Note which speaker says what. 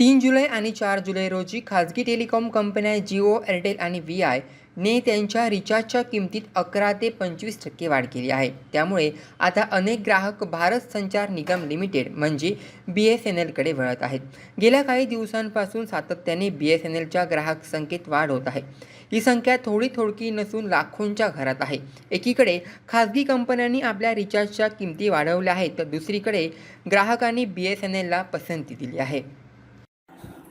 Speaker 1: तीन जुलै आणि चार जुलै रोजी खाजगी टेलिकॉम कंपन्या जिओ एअरटेल आणि व्ही आय ने त्यांच्या रिचार्जच्या किमतीत अकरा ते पंचवीस टक्के वाढ केली आहे. त्यामुळे आता अनेक ग्राहक भारत संचार निगम लिमिटेड म्हणजे बी एस एन एलकडे वळत आहेत. गेल्या काही दिवसांपासून सातत्याने बी एस एन एलच्या ग्राहक संख्येत वाढ होत आहे. ही संख्या थोडी थोडकी नसून लाखोंच्या घरात आहे. एकीकडे खाजगी कंपन्यांनी आपल्या रिचार्जच्या किमती वाढवल्या आहेत तर दुसरीकडे ग्राहकांनी बी एस एन एलला पसंती दिली आहे.